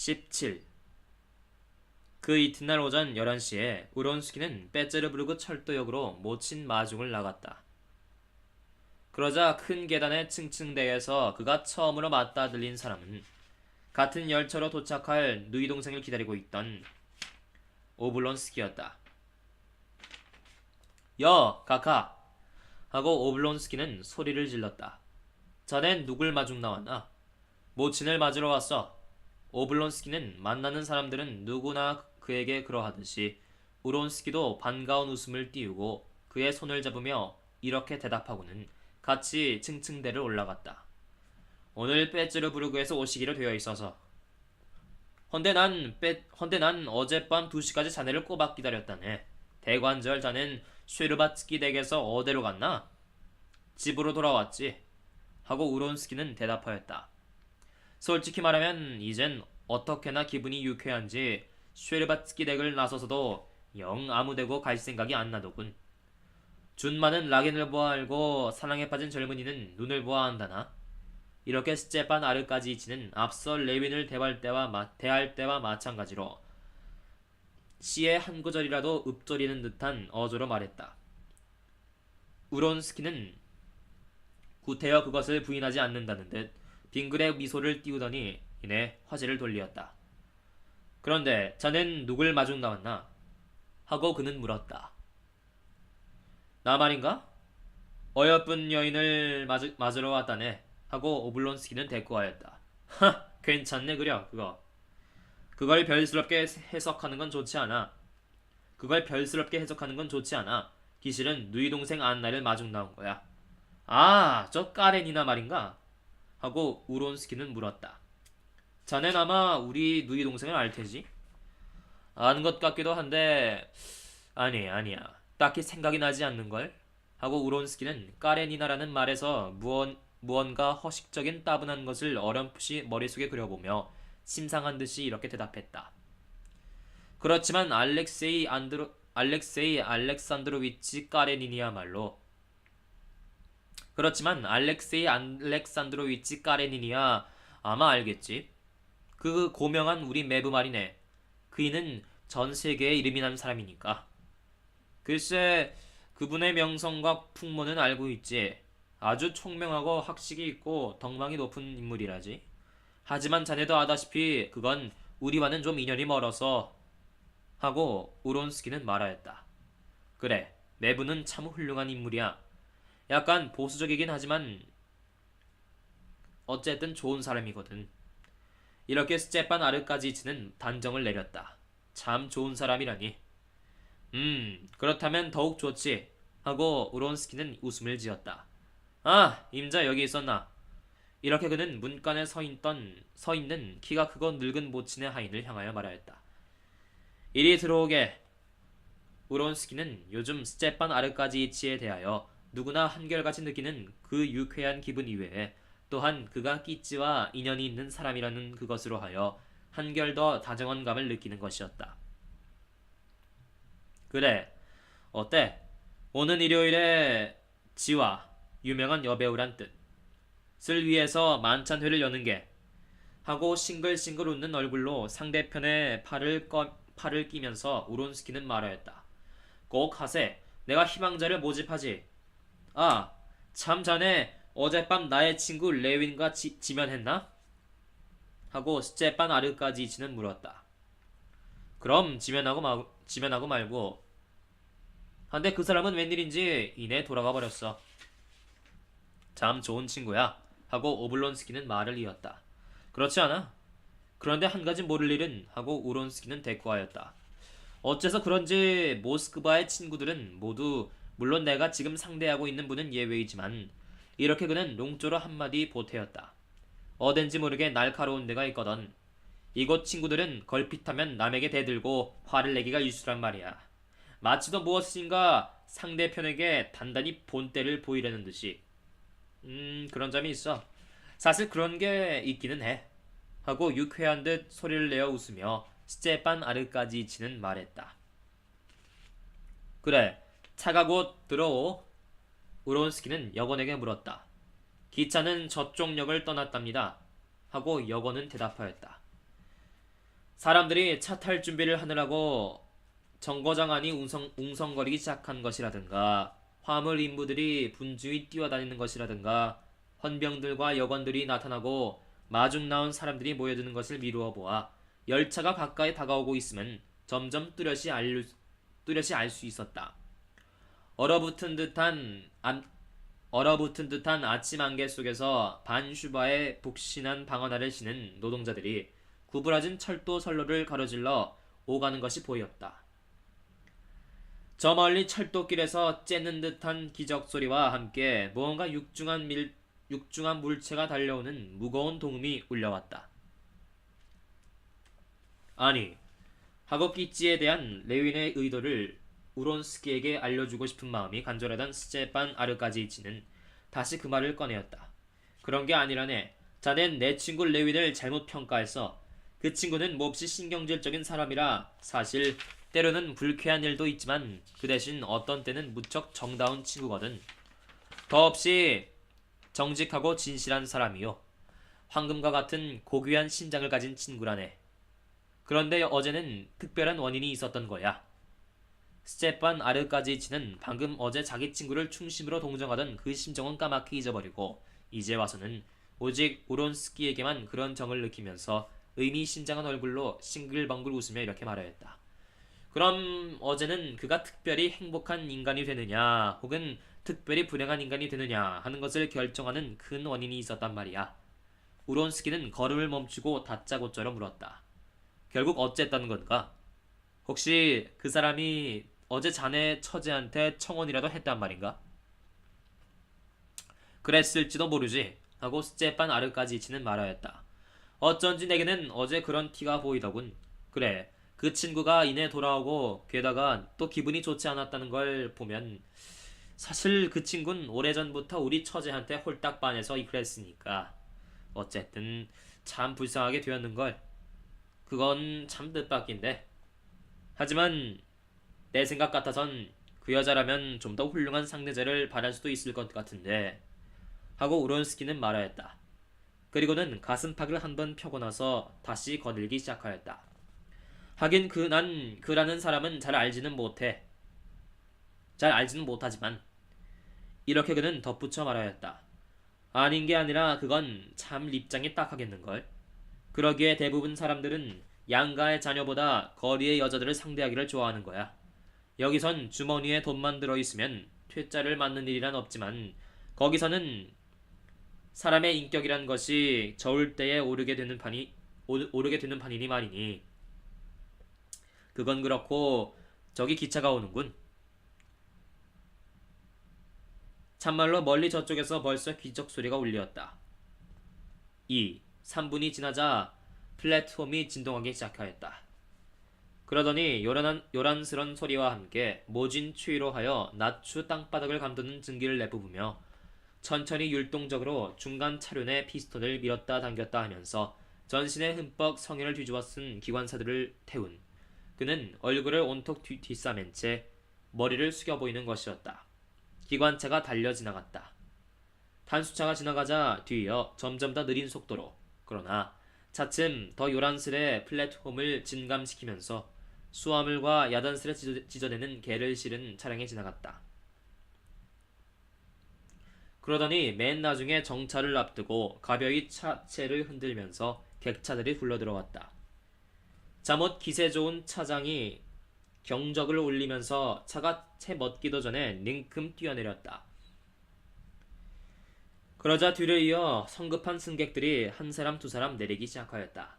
17. 그 이튿날 오전 11시에 우론스키는 빼제르부르크 철도역으로 모친 마중을 나갔다. 그러자 큰 계단의 층층대에서 그가 처음으로 맞다 들린 사람은 같은 열차로 도착할 누이 동생을 기다리고 있던 오블론스키였다. 여, 카카! 하고 오블론스키는 소리를 질렀다. 자넨 누굴 마중 나왔나? 모친을 맞으러 왔어. 오블론스키는 만나는 사람들은 누구나 그에게 그러하듯이 우론스키도 반가운 웃음을 띄우고 그의 손을 잡으며 이렇게 대답하고는 같이 층층대를 올라갔다. 오늘 빼츠르부르크에서 오시기로 되어 있어서. 헌데 난 빼, 헌데 난 어젯밤 2시까지 자네를 꼬박 기다렸다네. 대관절 자넨 쉐르바츠키 댁에서 어디로 갔나? 집으로 돌아왔지. 하고 우론스키는 대답하였다. 솔직히 말하면 이젠 어떻게나 기분이 유쾌한지 쉐르바츠키 댁을 나서서도 영 아무데고 갈 생각이 안 나더군. 준마는 락인을 보아 알고 사랑에 빠진 젊은이는 눈을 보아 한다나. 이렇게 스제판 아르까지치는 앞서 레윈을 대할 때와 마, 대할 때와 마찬가지로 시의 한 구절이라도 읊조리는 듯한 어조로 말했다. 우론스키는 구태여 그것을 부인하지 않는다는 듯 빙글의 미소를 띄우더니 이내 화제를 돌리었다. 그런데 자넨 누굴 마중 나왔나? 하고 그는 물었다. 나 말인가? 어여쁜 여인을 맞으, 맞으러 왔다네. 하고 오블론스키는 대꾸하였다. 하, 괜찮네 그려 그거. 그걸 별스럽게 해석하는 건 좋지 않아. 그걸 별스럽게 해석하는 건 좋지 않아. 기실은 누이 동생 안나를 마중 나온 거야. 아, 저 까렌이나 말인가? 하고 우론스키는 물었다. 자넨 아마 우리 누이 동생을 알 테지? 아는 것 같기도 한데 아니 아니야. 딱히 생각이 나지 않는걸? 하고 우론스키는 까렌이나라는 말에서 무언, 무언가 허식적인 따분한 것을 어렴풋이 머릿속에 그려보며 심상한 듯이 이렇게 대답했다. 그렇지만 알렉세이 안드로 알렉세이 알렉산드로위치 까레닌이야말로 그렇지만 알렉세이 알렉산드로위치 까레닌이야 아마 알겠지. 그 고명한 우리 매부 말이네. 그이는 전 세계에 이름이 난 사람이니까. 글쎄 그분의 명성과 풍모는 알고 있지. 아주 총명하고 학식이 있고 덕망이 높은 인물이라지. 하지만 자네도 아다시피 그건 우리와는 좀 인연이 멀어서 하고 우론스키는 말하였다. 그래, 매부는 참 훌륭한 인물이야. 약간 보수적이긴 하지만 어쨌든 좋은 사람이거든. 이렇게 스제판 아르까지치는 단정을 내렸다. 참 좋은 사람이라니. 음, 그렇다면 더욱 좋지. 하고 우론스키는 웃음을 지었다. 아, 임자 여기 있었나? 이렇게 그는 문간에 서 있던 서 있는 키가 크고 늙은 모친의 하인을 향하여 말하였다. 이리 들어오게. 우론스키는 요즘 스제판 아르까지치에 대하여 누구나 한결같이 느끼는 그 유쾌한 기분 이외에 또한 그가 끼찌와 인연이 있는 사람이라는 그것으로 하여 한결 더 다정한 감을 느끼는 것이었다. 그래, 어때? 오는 일요일에 지와 유명한 여배우란 뜻을 위해서 만찬회를 여는 게 하고 싱글싱글 웃는 얼굴로 상대편의 팔을 꺼, 팔을 끼면서 우론스키는 말하였다. 꼭 하세. 내가 희망자를 모집하지. 아, 참 자네 어젯밤 나의 친구 레윈과 지, 지면했나? 하고 스제판 아르까지치는 물었다. 그럼 지면하고 마, 지면하고 말고 한데 그 사람은 웬일인지 이내 돌아가 버렸어. 참 좋은 친구야. 하고 오블론스키는 말을 이었다. 그렇지 않아? 그런데 한 가지 모를 일은 하고 우론스키는 대꾸하였다. 어째서 그런지 모스크바의 친구들은 모두 물론 내가 지금 상대하고 있는 분은 예외이지만 이렇게 그는 롱조로 한마디 보태었다. 어딘지 모르게 날카로운 데가 있거든. 이곳 친구들은 걸핏하면 남에게 대들고 화를 내기가 일수란 말이야. 마치도 무엇인가 상대편에게 단단히 본때를 보이려는 듯이. 음, 그런 점이 있어. 사실 그런 게 있기는 해. 하고 유쾌한 듯 소리를 내어 웃으며 스제판 아르까지 치는 말했다. 그래, 차가 곧 들어오. 우론스키는 여건에게 물었다. 기차는 저쪽 역을 떠났답니다. 하고 여건은 대답하였다. 사람들이 차 탈 준비를 하느라고 정거장 안이 웅성, 웅성거리기 시작한 것이라든가 화물 인부들이 분주히 뛰어다니는 것이라든가 헌병들과 여관들이 나타나고 마중 나온 사람들이 모여드는 것을 미루어 보아 열차가 가까이 다가오고 있으면 점점 뚜렷이 알, 뚜렷이 알 수 있었다. 얼어붙은 듯한 안, 얼어붙은 듯한 아침 안개 속에서 반슈바에 북신한 방어나를 신은 노동자들이 구부러진 철도 선로를 가로질러 오가는 것이 보였다. 저 멀리 철도길에서 째는 듯한 기적 소리와 함께 무언가 육중한 밀, 육중한 물체가 달려오는 무거운 동음이 울려왔다. 아니, 하급기지에 대한 레윈의 의도를 우론스키에게 알려주고 싶은 마음이 간절하던 스제판 아르까지이치는 다시 그 말을 꺼내었다. 그런 게 아니라네. 자넨 내 친구 레윈을 잘못 평가해서 그 친구는 몹시 신경질적인 사람이라 사실 때로는 불쾌한 일도 있지만 그 대신 어떤 때는 무척 정다운 친구거든. 더없이 정직하고 진실한 사람이요. 황금과 같은 고귀한 심장을 가진 친구라네. 그런데 어제는 특별한 원인이 있었던 거야. 스테판 아르까지치는 방금 어제 자기 친구를 충심으로 동정하던 그 심정은 까맣게 잊어버리고 이제 와서는 오직 우론스키에게만 그런 정을 느끼면서 의미심장한 얼굴로 싱글벙글 웃으며 이렇게 말하였다. 그럼 어제는 그가 특별히 행복한 인간이 되느냐 혹은 특별히 불행한 인간이 되느냐 하는 것을 결정하는 큰 원인이 있었단 말이야. 우론스키는 걸음을 멈추고 다짜고짜로 물었다. 결국 어쨌다는 건가? 혹시 그 사람이 어제 자네 처제한테 청혼이라도 했단 말인가? 그랬을지도 모르지 하고 스제판 아르까지 치는 말하였다. 어쩐지 내게는 어제 그런 티가 보이더군. 그래, 그 친구가 이내 돌아오고 게다가 또 기분이 좋지 않았다는 걸 보면 사실 그 친구는 오래전부터 우리 처제한테 홀딱 반해서 그랬으니까 어쨌든 참 불쌍하게 되었는걸. 그건 참 뜻밖인데. 하지만 내 생각 같아선 그 여자라면 좀 더 훌륭한 상대자를 바랄 수도 있을 것 같은데 하고 우론스키는 말하였다. 그리고는 가슴팍을 한 번 펴고 나서 다시 거들기 시작하였다. 하긴 그 난 그라는 사람은 잘 알지는 못해. 잘 알지는 못하지만 이렇게 그는 덧붙여 말하였다. 아닌 게 아니라 그건 참 입장이 딱하겠는걸. 그러기에 대부분 사람들은 양가의 자녀보다 거리의 여자들을 상대하기를 좋아하는 거야. 여기선 주머니에 돈만 들어 있으면 퇴짜를 맞는 일이란 없지만 거기서는 사람의 인격이란 것이 저울 때에 오르게 되는 판이 오르게 되는 판이니 말이니 그건 그렇고 저기 기차가 오는군. 참말로 멀리 저쪽에서 벌써 기적 소리가 울렸다. 2. 3분이 지나자 플랫폼이 진동하기 시작하였다. 그러더니 요란한, 요란스런 소리와 함께 모진 추위로 하여 낮추 땅바닥을 감도는 증기를 내뿜으며 천천히 율동적으로 중간 차륜 의 피스톤을 밀었다 당겼다 하면서 전신에 흠뻑 성혈을 뒤집어 쓴 기관사들을 태운 그는 얼굴을 온통 뒤, 뒷싸맨 채 머리를 숙여 보이는 것이었다. 기관차가 달려 지나갔다. 단수차가 지나가자 뒤이어 점점 더 느린 속도로 그러나 차츰 더 요란스레 플랫폼을 진감시키면서 수화물과 야단스레 찢어내는 개를 실은 차량이 지나갔다. 그러더니 맨 나중에 정차를 앞두고 가벼이 차체를 흔들면서 객차들이 굴러들어왔다. 잠옷 기세 좋은 차장이 경적을 울리면서 차가 채 멎기도 전에 냉큼 뛰어내렸다. 그러자 뒤를 이어 성급한 승객들이 한 사람 두 사람 내리기 시작하였다.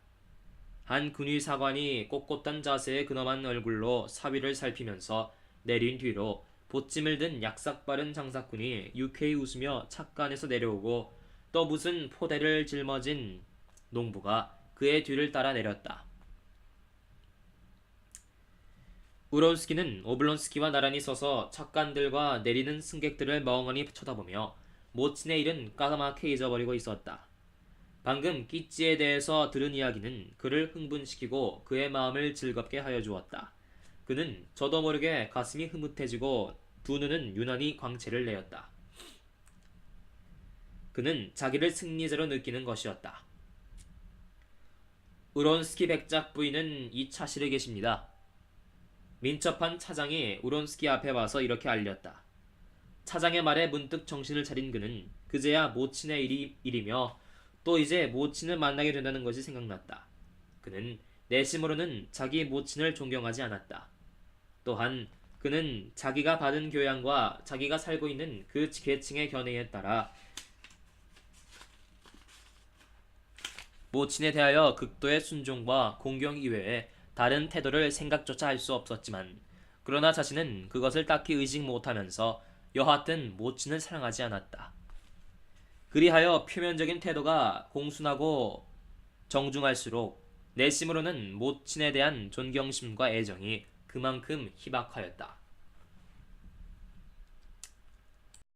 한 근위 사관이 꼿꼿한 자세의 근엄한 얼굴로 사위를 살피면서 내린 뒤로 보찜을 든 약삭 빠른 장사꾼이 유쾌히 웃으며 착간에서 내려오고 또 무슨 포대를 짊어진 농부가 그의 뒤를 따라 내렸다. 우론스키는 오블론스키와 나란히 서서 착간들과 내리는 승객들을 멍하니 쳐다보며 모친의 일은 까맣게 잊어버리고 있었다. 방금 끼찌에 대해서 들은 이야기는 그를 흥분시키고 그의 마음을 즐겁게 하여 주었다. 그는 저도 모르게 가슴이 흐뭇해지고 두 눈은 유난히 광채를 내었다. 그는 자기를 승리자로 느끼는 것이었다. 우론스키 백작 부인은 이 차실에 계십니다. 민첩한 차장이 우론스키 앞에 와서 이렇게 알렸다. 차장의 말에 문득 정신을 차린 그는 그제야 모친의 일이, 일이며 또 이제 모친을 만나게 된다는 것이 생각났다. 그는 내심으로는 자기 모친을 존경하지 않았다. 또한 그는 자기가 받은 교양과 자기가 살고 있는 그 계층의 견해에 따라 모친에 대하여 극도의 순종과 공경 이외에 다른 태도를 생각조차 할 수 없었지만 그러나 자신은 그것을 딱히 의식 못하면서 여하튼 모친을 사랑하지 않았다. 그리하여 표면적인 태도가 공순하고 정중할수록 내심으로는 모친에 대한 존경심과 애정이 그만큼 희박하였다.